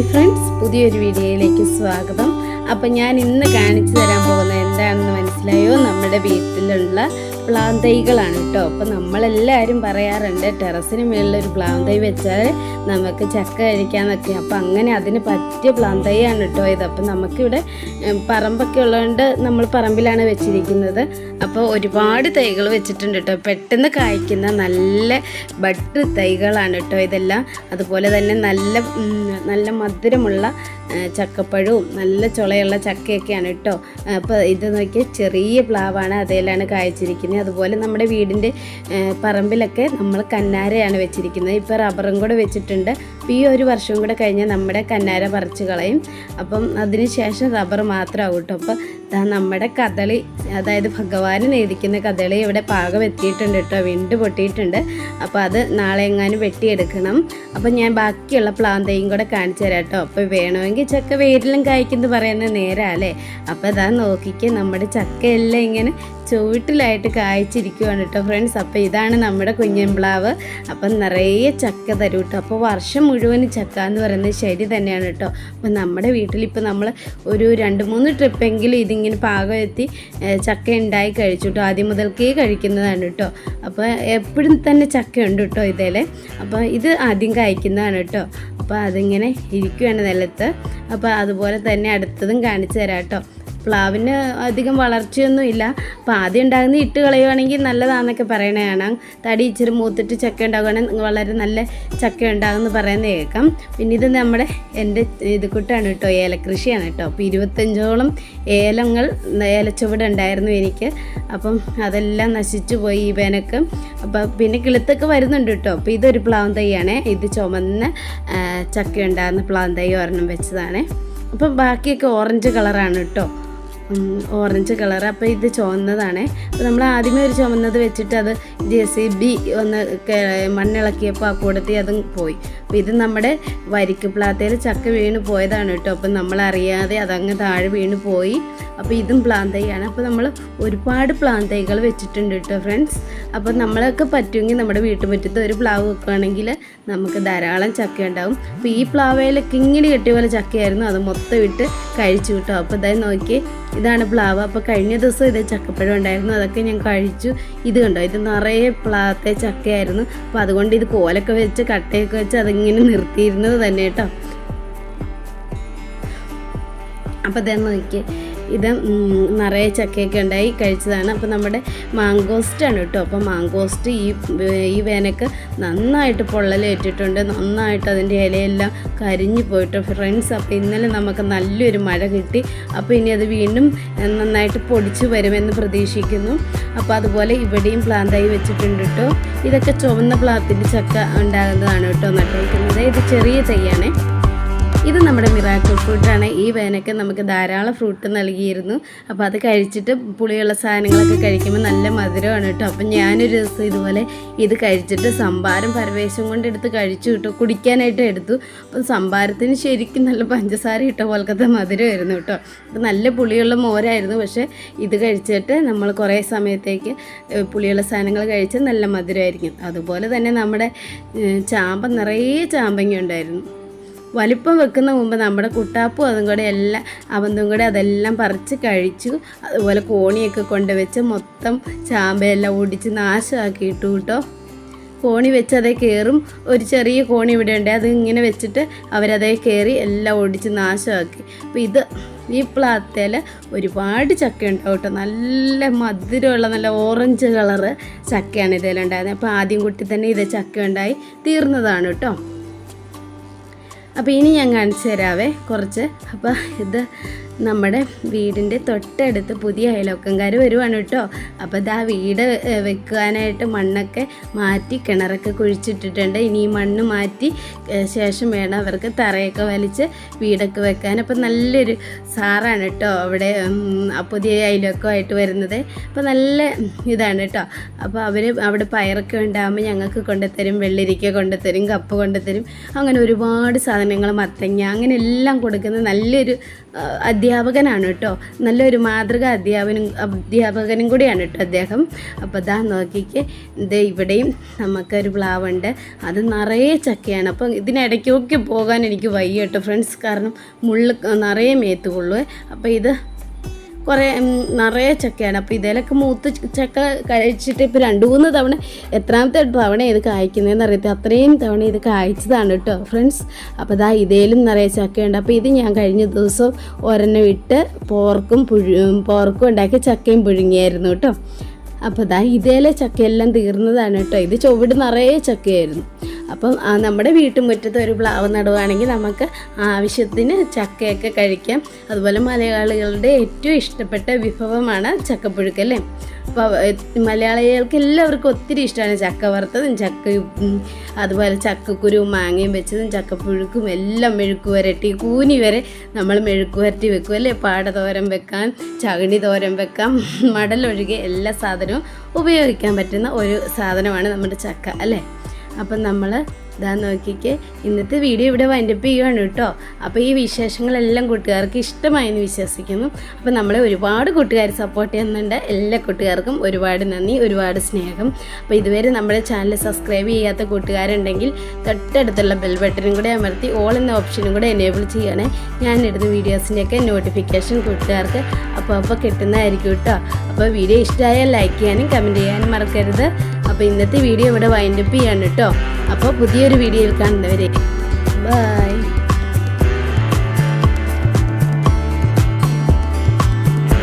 Hi friends പുതിയൊരു വീഡിയോയിലേക്ക് സ്വാഗതം. അപ്പം ഞാൻ ഇന്ന് കാണിച്ചു തരാൻ പോകുന്നത് എന്താണെന്ന് മനസ്സിലായോ? നമ്മുടെ വീട്ടിലുള്ള പ്ലാൻ തൈകളാണ് കേട്ടോ. അപ്പം നമ്മളെല്ലാവരും പറയാറുണ്ട് ടെറസിന് മുകളിൽ ഒരു പ്ലാൻ തൈ വെച്ചാൽ നമുക്ക് ചക്ക കഴിക്കാമെന്നൊക്കെ അപ്പം അങ്ങനെ അതിന് പറ്റിയ പ്ലാന്തൈയാണ് കേട്ടോ ഇത്. അപ്പം നമുക്കിവിടെ പറമ്പൊക്കെ ഉള്ളതുകൊണ്ട് നമ്മൾ പറമ്പിലാണ് വെച്ചിരിക്കുന്നത്. അപ്പോൾ ഒരുപാട് തൈകൾ വെച്ചിട്ടുണ്ട് കേട്ടോ. പെട്ടെന്ന് കായ്ക്കുന്ന നല്ല ബട്ട് തൈകളാണ് കേട്ടോ ഇതെല്ലാം. അതുപോലെ തന്നെ നല്ല നല്ല മധുരമുള്ള ചക്കപ്പഴവും നല്ല ചുളയുള്ള ചക്കയൊക്കെയാണ് കേട്ടോ. അപ്പോൾ ഇത് നോക്കിയാൽ ചെറിയ പ്ലാവാണ്. അതേലാണ് കായ്ച്ചിരിക്കുന്നത്. അതുപോലെ നമ്മുടെ വീടിന്റെ പറമ്പിലൊക്കെ നമ്മൾ കന്നാരയാണ് വെച്ചിരിക്കുന്നത്. ഇപ്പോൾ റബ്ബറും കൂടെ വെച്ചിട്ടുണ്ട്. അപ്പോൾ ഈ ഒരു വർഷം കൂടെ കഴിഞ്ഞാൽ നമ്മുടെ കന്നാര പറിച്ച് കളയും. അപ്പം അതിന് ശേഷം റബ്ബർ മാത്രമാകും കേട്ടോ അപ്പോൾ നമ്മുടെ കദളി അതായത് ഭഗവാന് നേദിക്കുന്ന കദളി ഇവിടെ പാകം എത്തിയിട്ടുണ്ട് കേട്ടോ വിണ്ട് പൊട്ടിയിട്ടുണ്ട്. അപ്പോൾ അത് നാളെ എങ്ങാനും വെട്ടിയെടുക്കണം. അപ്പോൾ ഞാൻ ബാക്കിയുള്ള പ്ലാന്തയും കൂടെ കാണിച്ചു തരാം കേട്ടോ അപ്പോൾ വേണമെങ്കിൽ ചക്ക വേരിലും കായ്ക്കുന്നു പറയുന്നത് നേരമല്ലേ അപ്പോൾ അതാ നോക്കിക്ക് നമ്മുടെ ചക്കയെല്ലാം ഇങ്ങനെ ചുവട്ടിലായിട്ട് കായ്ച്ചിരിക്കുവാണ് കേട്ടോ ഫ്രണ്ട്സ്. അപ്പോൾ ഇതാണ് നമ്മുടെ കുഞ്ഞൻപ്ലാവ് അപ്പം നിറയെ ചക്ക തരും കേട്ടോ അപ്പോൾ വർഷം മുഴുവൻ ചക്ക എന്ന് പറയുന്നത് ശരി തന്നെയാണ് കേട്ടോ. അപ്പം നമ്മുടെ വീട്ടിലിപ്പോൾ നമ്മൾ ഒരു രണ്ട് മൂന്ന് ട്രിപ്പെങ്കിലും ഇതിങ്ങനെ പാകം എത്തി ചക്ക ഉണ്ടായി കഴിച്ചു കേട്ടോ. ആദ്യം മുതൽക്കേ കഴിക്കുന്നതാണ് കേട്ടോ. അപ്പോൾ എപ്പോഴും തന്നെ ചക്ക ഉണ്ട് കേട്ടോ ഇതേലെ. അപ്പോൾ ഇത് ആദ്യം കഴിക്കുന്നതാണ് കേട്ടോ. അപ്പോൾ അതിങ്ങനെ ഇരിക്കുകയാണ് നിലത്ത്. അപ്പോൾ അതുപോലെ തന്നെ അടുത്തതും കാണിച്ചു തരാം കേട്ടോ. പ്ലാവിന് അധികം വളർച്ചയൊന്നും ഇല്ല. അപ്പോൾ ആദ്യം ഉണ്ടാകുന്ന ഇട്ട് കളയുവാണെങ്കിൽ നല്ലതാണെന്നൊക്കെ പറയണ കാണാം. തടി ഇച്ചിരി മൂത്തിട്ട് ചക്ക ഉണ്ടാകുകയാണെങ്കിൽ വളരെ നല്ല ചക്ക ഉണ്ടാകുമെന്ന് പറയുന്നത് കേൾക്കാം. പിന്നെ ഇത് നമ്മുടെ എന്റെ ഇത് കൂട്ടാണ് കേട്ടോ ഏലക്കൃഷിയാണ് കേട്ടോ. അപ്പോൾ ഇരുപത്തഞ്ചോളം ഏലങ്ങൾ ഏലച്ചുവട് ഉണ്ടായിരുന്നു എനിക്ക്. അപ്പം അതെല്ലാം നശിച്ചു പോയി ഈ വേനക്ക്. അപ്പോൾ പിന്നെ കിളുത്തൊക്കെ വരുന്നുണ്ട് കേട്ടോ. അപ്പോൾ ഇതൊരു പ്ലാവൻ തൈയാണ്. ഇത് ചുമന്ന ചക്ക ഉണ്ടാകുന്ന പ്ലാവൻ തൈ ഒരെണ്ണം വെച്ചതാണ്. അപ്പം ബാക്കിയൊക്കെ ഓറഞ്ച് കളറാണ് കേട്ടോ. ഓറഞ്ച് കളർ അപ്പോൾ ഇത് ചുവന്നതാണേ. അപ്പോൾ നമ്മൾ ആദ്യമേ ഒരു ചുവന്നത് വെച്ചിട്ട് അത് ജെ സി ബി ഒന്ന് മണ്ണിളക്കിയപ്പോൾ ആ കൂടത്തിൽ അതും പോയി. അപ്പോൾ ഇത് നമ്മുടെ വരിക്ക് പ്ലാത്തയിൽ ചക്ക വീണ് പോയതാണ് കേട്ടോ. അപ്പം നമ്മളറിയാതെ അതങ്ങ് താഴെ വീണ് പോയി. അപ്പോൾ ഇതും പ്ലാൻ തൈയാണ്. അപ്പോൾ നമ്മൾ ഒരുപാട് പ്ലാൻ തൈകൾ വെച്ചിട്ടുണ്ട് കേട്ടോ ഫ്രണ്ട്സ്. അപ്പോൾ നമ്മളൊക്കെ പറ്റുമെങ്കിൽ നമ്മുടെ വീട്ടുമുറ്റത്ത് ഒരു പ്ലാവ് വെക്കുകയാണെങ്കിൽ നമുക്ക് ധാരാളം ചക്ക ഉണ്ടാവും. അപ്പോൾ ഈ പ്ലാവയിലൊക്കെ ഇങ്ങനെ കെട്ടിയ പോലെ ചക്കയായിരുന്നു. അത് മൊത്തം ഇട്ട് കഴിച്ചു കിട്ടും. അപ്പോൾ ഇതായി നോക്കി ഇതാണ് പ്ലാവ്. അപ്പോൾ കഴിഞ്ഞ ദിവസം ഇത് ചക്കപ്പഴം ഉണ്ടായിരുന്നു. അതൊക്കെ ഞാൻ കഴിച്ചു. ഇത് കണ്ടോ? ഇത് നിറയെ പ്ലാവത്തെ ചക്കയായിരുന്നു. അപ്പോൾ അതുകൊണ്ട് ഇത് കോലൊക്കെ വെച്ച് കട്ടയൊക്കെ വെച്ച് അതിങ്ങനെ നിർത്തിയിരുന്നത് തന്നെ കേട്ടോ. അപ്പോൾ തന്നെ നോക്കി ഇത് നിറയെ ചക്കയൊക്കെ ഉണ്ടായി കഴിച്ചതാണ്. അപ്പോൾ നമ്മുടെ മാങ്കോസ്റ്റാണ് കേട്ടോ. അപ്പോൾ മാങ്കോസ്റ്റ് ഈ ഈ വേനക്ക് നന്നായിട്ട് പൊള്ളലേറ്റിട്ടുണ്ട് നന്നായിട്ട് അതിന്റെ ഇലയെല്ലാം കരിഞ്ഞു പോയിട്ട് ഫ്രണ്ട്സ് അപ്പോൾ ഇന്നലെ നമുക്ക് നല്ലൊരു മഴ കിട്ടി. അപ്പോൾ ഇനി അത് വീണ്ടും നന്നായിട്ട് പൊടിച്ചു വരുമെന്ന് പ്രതീക്ഷിക്കുന്നു. അപ്പോൾ അതുപോലെ ഇവിടെയും പ്ലാന്തായി വെച്ചിട്ടുണ്ട് കേട്ടോ. ഇതൊക്കെ ചുവന്ന പ്ലാത്തിന്റെ ചക്ക ഉണ്ടാകുന്നതാണ് കേട്ടോ നട്ടിരിക്കുന്നത്. ഇത് ചെറിയ തൈയാണേ ഇത് നമ്മുടെ മിറാക്കിൾ ഫ്രൂട്ടാണ്. ഈ വേനൊക്കെ നമുക്ക് ധാരാളം ഫ്രൂട്ട് നൽകിയിരുന്നു. അപ്പോൾ അത് കഴിച്ചിട്ട് പുളിയുള്ള സാധനങ്ങളൊക്കെ കഴിക്കുമ്പോൾ നല്ല മധുരമാണ് കേട്ടോ. അപ്പം ഞാനൊരു ദിവസം ഇതുപോലെ ഇത് കഴിച്ചിട്ട് സംഭാരം പരവേശം കൊണ്ട് എടുത്ത് കഴിച്ചു കേട്ടോ. കുടിക്കാനായിട്ട് എടുത്തു. അപ്പം സംഭാരത്തിന് ശരിക്കും നല്ല പഞ്ചസാര ഇട്ട പോലത്തെ മധുരമായിരുന്നു കേട്ടോ. നല്ല പുളിയുള്ള മോരായിരുന്നു. പക്ഷേ ഇത് കഴിച്ചിട്ട് നമ്മൾ കുറേ സമയത്തേക്ക് പുളിയുള്ള സാധനങ്ങൾ കഴിച്ച് നല്ല മധുരമായിരിക്കും. അതുപോലെ തന്നെ നമ്മുടെ ചാമ്പ നിറയെ ചാമ്പങ്ങ ഉണ്ടായിരുന്നു. വലിപ്പം വെക്കുന്ന മുമ്പ് നമ്മുടെ കുട്ടാപ്പും അതും കൂടെ എല്ലാം അവന്തും കൂടെ അതെല്ലാം പറിച്ച് കഴിച്ചു. അതുപോലെ കോണിയൊക്കെ കൊണ്ടുവച്ച് മൊത്തം ചാമ്പയെല്ലാം ഒടിച്ച് നാശമാക്കി ഇട്ടു കേട്ടോ. കോണി വെച്ച് അതേ കയറും ഒരു ചെറിയ കോണി ഇവിടെ ഉണ്ട്. അത് ഇങ്ങനെ വെച്ചിട്ട് അവരതേ കയറി എല്ലാം ഒടിച്ച് നാശമാക്കി അപ്പോൾ ഇത് ഈ പ്ലാത്തേൽ ഒരുപാട് ചക്ക ഉണ്ടാവും കേട്ടോ. നല്ല മധുരമുള്ള നല്ല ഓറഞ്ച് കളറ് ചക്കയാണ് ഇതിലുണ്ടായിരുന്നത്. അപ്പോൾ ആദ്യം കുട്ടി തന്നെ ഇത് ചക്ക ഉണ്ടായി തീർന്നതാണ് കേട്ടോ. അപ്പോൾ ഇനി ഞാൻ കാണിച്ചു തരാവേ കുറച്ച്. അപ്പോൾ ഇത് നമ്മുടെ വീടിന്റെ തൊട്ടടുത്ത് പുതിയ അയലോക്കംകാർ വരുവാണ് കേട്ടോ. അപ്പോൾ ഇതാ വീട് വെക്കാനായിട്ട് മണ്ണൊക്കെ മാറ്റി കിണറൊക്കെ കുഴിച്ചിട്ടിട്ടുണ്ട്. ഇനി ഈ മണ്ണ് മാറ്റി ശേഷം വേണം അവർക്ക് തറയൊക്കെ വലിച്ച് വീടൊക്കെ വെക്കാൻ. അപ്പോൾ നല്ലൊരു സാറാണ് കേട്ടോ അവിടെ പുതിയ അയലോക്കമായിട്ട് വരുന്നത്. അപ്പോൾ നല്ല ഇതാണ് കേട്ടോ. അപ്പോൾ അവർ അവിടെ പയറൊക്കെ ഉണ്ടാകുമ്പോൾ ഞങ്ങൾക്ക് കൊണ്ടുത്തരും വെള്ളരിക്ക കൊണ്ടുത്തരും കപ്പ് കൊണ്ടുത്തരും അങ്ങനെ ഒരുപാട് സാധനങ്ങൾ മത്തങ്ങ അങ്ങനെ എല്ലാം കൊടുക്കുന്ന നല്ലൊരു അധ്യാപനം അധ്യാപകനാണ് കേട്ടോ. നല്ലൊരു മാതൃക അധ്യാപനം അധ്യാപകനും കൂടിയാണ് കേട്ടോ അദ്ദേഹം. അപ്പോൾ ഇതാ നോക്കിക്ക് ഇത് ഇവിടെയും നമുക്കൊരു പ്ലാവുണ്ട്. അത് നിറയെ ചക്കയാണ്. അപ്പം ഇതിനിടയ്ക്കൊക്കെ പോകാൻ എനിക്ക് വയ്യ കേട്ടോ ഫ്രണ്ട്സ്. കാരണം മുള്ള് നിറയെ മേത്തുകൊള്ളു അപ്പോൾ ഇത് കുറേ നിറയെ ചക്കയാണ്. അപ്പോൾ ഇതിലൊക്കെ മൂത്ത് ചക്ക കഴിച്ചിട്ട് ഇപ്പോൾ രണ്ട് മൂന്ന് തവണ എത്രാമത്തെ തവണ ഇത് കായ്ക്കുന്നതെന്ന് അറിയത്തില്ല. അത്രയും തവണ ഇത് കായ്ച്ചതാണ് കേട്ടോ ഫ്രണ്ട്സ് അപ്പോൾ ഇതാ ഇതേലും നിറയെ ചക്കയുണ്ട്. അപ്പോൾ ഇത് ഞാൻ കഴിഞ്ഞ ദിവസം ഒരെണ്ണം ഇട്ട് പോർക്കും പുഴു പോർക്കും ഉണ്ടാക്കി ചക്കയും പുഴുങ്ങിയായിരുന്നു കേട്ടോ അപ്പോൾ ഇതാ ഇതേലെ ചക്കയെല്ലാം തീർന്നതാണ് കേട്ടോ. ഇത് ചുവട് നിറയെ ചക്കയായിരുന്നു. അപ്പം നമ്മുടെ വീട്ടുമുറ്റത്ത് ഒരു പ്ലാവ് നടുവാണെങ്കിൽ നമുക്ക് ആവശ്യത്തിന് ചക്കയൊക്കെ കഴിക്കാം. അതുപോലെ മലയാളികളുടെ ഏറ്റവും ഇഷ്ടപ്പെട്ട വിഭവമാണ് ചക്കപ്പുഴുക്ക് അല്ലേ? അപ്പോൾ മലയാളികൾക്ക് എല്ലാവർക്കും ഒത്തിരി ഇഷ്ടമാണ് ചക്ക വറുത്തതും ചക്ക അതുപോലെ ചക്കക്കുരുവും മാങ്ങയും വെച്ചതും ചക്കപ്പുഴുക്കും എല്ലാം മെഴുക്ക് വരട്ടി കൂനി വരെ നമ്മൾ മെഴുക്ക് വരട്ടി വെക്കും അല്ലേ? പാട തോരൻ വെക്കാൻ ചകിണി തോരം വെക്കാം മടലൊഴികെ എല്ലാ സാധനവും ഉപയോഗിക്കാൻ പറ്റുന്ന ഒരു സാധനമാണ് നമ്മുടെ ചക്ക അല്ലേ? അപ്പം നമ്മൾ ഇതാ നോക്കിക്ക് ഇന്നത്തെ വീഡിയോ ഇവിടെ വൈൻഡപ്പ് ചെയ്യുകയാണ് കേട്ടോ. അപ്പോൾ ഈ വിശേഷങ്ങളെല്ലാം കൂട്ടുകാർക്ക് ഇഷ്ടമായെന്ന് വിശ്വസിക്കുന്നു. അപ്പോൾ നമ്മളെ ഒരുപാട് കൂട്ടുകാർ സപ്പോർട്ട് ചെയ്യുന്നുണ്ട്. എല്ലാ കൂട്ടുകാർക്കും ഒരുപാട് നന്ദി ഒരുപാട് സ്നേഹം. അപ്പോൾ ഇതുവരെ നമ്മുടെ ചാനൽ സബ്സ്ക്രൈബ് ചെയ്യാത്ത കൂട്ടുകാരുണ്ടെങ്കിൽ തൊട്ടടുത്തുള്ള ബെൽ ബട്ടനും കൂടെ അമർത്തി ഓൾ എന്ന ഓപ്ഷനും കൂടെ എനേബിൾ ചെയ്യണേ. ഞാൻ ഇടുന്ന വീഡിയോസിന്റെയൊക്കെ നോട്ടിഫിക്കേഷൻ കൂട്ടുകാർക്ക് അപ്പോൾ അപ്പോൾ കിട്ടുന്നതായിരിക്കും കേട്ടോ. അപ്പോൾ വീഡിയോ ഇഷ്ടമായാൽ ലൈക്ക് ചെയ്യാനും കമന്റ് ചെയ്യാനും മറക്കരുത്. അപ്പോൾ ഇന്നത്തെ വീഡിയോ ഇവിടെ വൈൻഡപ്പ് ചെയ്യാണ് കേട്ടോ. അപ്പോൾ പുതിയൊരു വീഡിയോയിൽ കാണുന്നവരെ. ബൈ